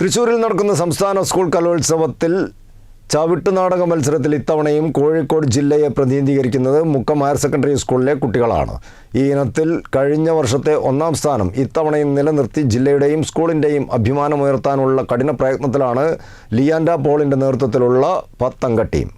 തൃശ്ശൂരിൽ നടക്കുന്ന സംസ്ഥാന സ്കൂൾ കലോത്സവത്തിൽ ചവിട്ടുനാടക മത്സരത്തിൽ ഇത്തവണയും കോഴിക്കോട് ജില്ലയെ പ്രതിനിധീകരിക്കുന്നത് മുക്കം ഹയർ സെക്കൻഡറി സ്കൂളിലെ കുട്ടികളാണ്. ഈ ഇനത്തിൽ കഴിഞ്ഞ വർഷത്തെ ഒന്നാം സ്ഥാനം ഇത്തവണയും നിലനിർത്തി ജില്ലയുടെയും സ്കൂളിന്റെയും അഭിമാനമുയർത്താനുള്ള കഠിന പ്രയത്നത്തിലാണ് ലിയാൻഡ പോളിന്റെ നേതൃത്വത്തിലുള്ള പത്തംഗ ടീം.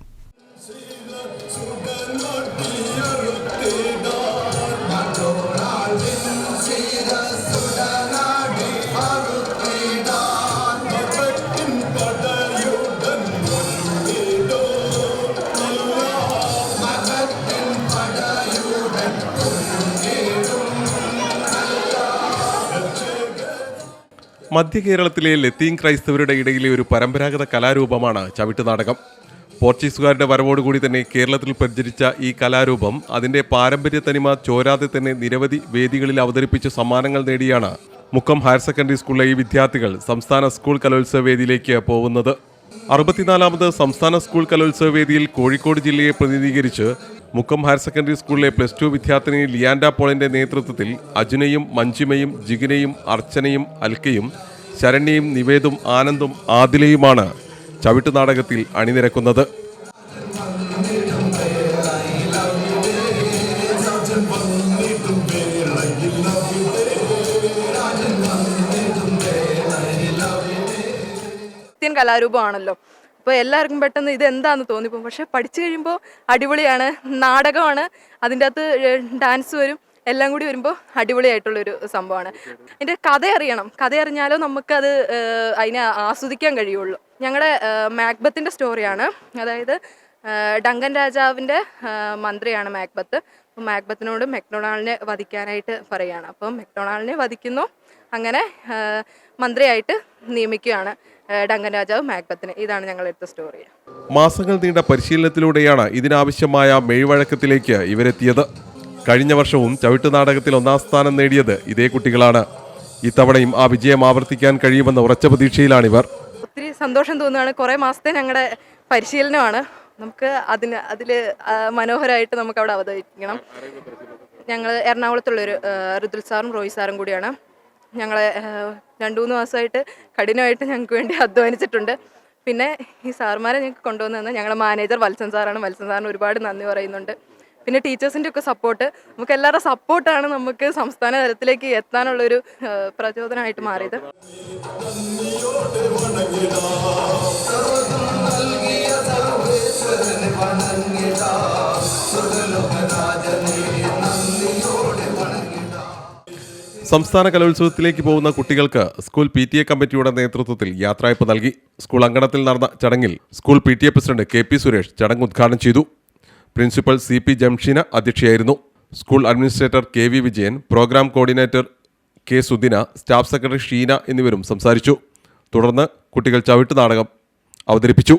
മധ്യ കേരളത്തിലെ ലത്തീൻ ക്രൈസ്തവരുടെ ഇടയിലെ ഒരു പരമ്പരാഗത കലാരൂപമാണ് ചവിട്ടുനാടകം പോർച്ചുഗീസുകാരുടെ വരവോടുകൂടി തന്നെ കേരളത്തിൽ പ്രചരിച്ച ഈ കലാരൂപം അതിന്റെ പാരമ്പര്യ തനിമ ചോരാതെ തന്നെ നിരവധി വേദികളിൽ അവതരിപ്പിച്ച് സമ്മാനങ്ങൾ നേടിയാണ് മുക്കം ഹയർ സെക്കൻഡറി സ്കൂളിലെ ഈ വിദ്യാർത്ഥികൾ സംസ്ഥാന സ്കൂൾ കലോത്സവ വേദിയിലേക്ക് പോകുന്നത്. അറുപത്തിനാലാമത് സംസ്ഥാന സ്കൂൾ കലോത്സവ വേദിയിൽ കോഴിക്കോട് ജില്ലയെ പ്രതിനിധീകരിച്ച് മുക്കം ഹയർ സെക്കൻഡറി സ്കൂളിലെ പ്ലസ് ടു വിദ്യാർത്ഥിനി ലിയാൻഡ പോളിന്റെ നേതൃത്വത്തിൽ അജുനയും മഞ്ജിമയും ജിഗിനയും അർച്ചനയും അൽക്കയും ശരണ്യയും നിവേദും ആനന്ദും ആദിലയുമാണ് ചവിട്ടുനാടകത്തിൽ അണിനിരക്കുന്നത്. കലാരൂപമാണല്ലോ. അപ്പോൾ എല്ലാവർക്കും പെട്ടെന്ന് ഇത് എന്താണെന്ന് തോന്നിപ്പോകും പക്ഷേ പഠിച്ചു കഴിയുമ്പോൾ അടിപൊളിയാണ് നാടകമാണ്. അതിന്റെ അകത്ത് ഡാൻസ് വരും. എല്ലാം കൂടി വരുമ്പോൾ അടിപൊളിയായിട്ടുള്ളൊരു സംഭവമാണ്. അതിന്റെ കഥ അറിയണം. കഥ അറിഞ്ഞാലോ നമുക്കത് അതിനെ ആസ്വദിക്കാൻ കഴിയുള്ളൂ. ഞങ്ങളുടെ മാക്ബത്തിന്റെ സ്റ്റോറിയാണ് അതായത് ഡങ്കൻ രാജാവിന്റെ മന്ത്രിയാണ് മാക്ബത്ത് അപ്പം മാക്ബത്തിനോട് മെക്ഡൊണാൾഡിനെ വധിക്കാനായിട്ട് പറയുകയാണ് അപ്പം മെക്ഡൊണാൾഡിനെ വധിക്കുന്നു. അങ്ങനെ മന്ത്രിയായിട്ട് നിയമിക്കുകയാണ് ഡങ്കൻ രാജാവ് മാക്ബത്തിന് ഇതാണ് ഞങ്ങളെടുത്ത സ്റ്റോറി മാസങ്ങൾ നീണ്ട പരിശീലനത്തിലൂടെയാണ് ഇതിനാവശ്യമായ മെഴിവഴക്കത്തിലേക്ക് ഇവരെത്തിയത്. കഴിഞ്ഞ വർഷവും ചവിട്ടുനാടകത്തിൽ ഒന്നാം സ്ഥാനം നേടിയത് ഇതേ കുട്ടികളാണ്. ഇത്തവണയും ആ വിജയം ആവർത്തിക്കാൻ കഴിയുമെന്ന ഉറച്ച പ്രതീക്ഷയിലാണിവർ. ഒത്തിരി സന്തോഷം തോന്നുകയാണ്. കുറേ മാസത്തെ ഞങ്ങളുടെ പരിശീലനമാണ്. നമുക്ക് അതിന് അതിൽ മനോഹരമായിട്ട് നമുക്ക് അവിടെ അവതരിപ്പിക്കണം. ഞങ്ങൾ എറണാകുളത്തുള്ളൊരു ഋതുൽ സാറും റോയ് സാറും കൂടിയാണ്. ഞങ്ങളെ രണ്ടു മൂന്ന് മാസമായിട്ട് കഠിനമായിട്ട് ഞങ്ങൾക്ക് വേണ്ടി അധ്വാനിച്ചിട്ടുണ്ട്. പിന്നെ ഈ സാർമാരെ ഞങ്ങൾക്ക് കൊണ്ടുവന്നു ഞങ്ങളുടെ മാനേജർ വത്സൻ സാറാണ്. വത്സൻ സാറിന് ഒരുപാട് നന്ദി പറയുന്നുണ്ട്. പിന്നെ ടീച്ചേഴ്സിന്റെ ഒക്കെ സപ്പോർട്ട് നമുക്ക് എല്ലാവരുടെ സപ്പോർട്ടാണ് നമുക്ക് സംസ്ഥാന തലത്തിലേക്ക് എത്താനുള്ളൊരു പ്രചോദനമായിട്ട് മാറിയത്. സംസ്ഥാന കലോത്സവത്തിലേക്ക് പോകുന്ന കുട്ടികൾക്ക് സ്കൂൾ പി ടി എ കമ്മിറ്റിയുടെ നേതൃത്വത്തിൽ യാത്രയപ്പ് നൽകി. സ്കൂൾ അങ്കണത്തിൽ നടന്ന ചടങ്ങിൽ school P T A president K P Suresh ചടങ്ങ് ഉദ്ഘാടനം ചെയ്തു. Principal C P Jamsheena അധ്യക്ഷയായിരുന്നു. School administrator K V Vijayan program coordinator K Sudina staff secretary Sheena എന്നിവരും സംസാരിച്ചു. തുടർന്ന് കുട്ടികൾ ചവിട്ട് നാടകം അവതരിപ്പിച്ചു.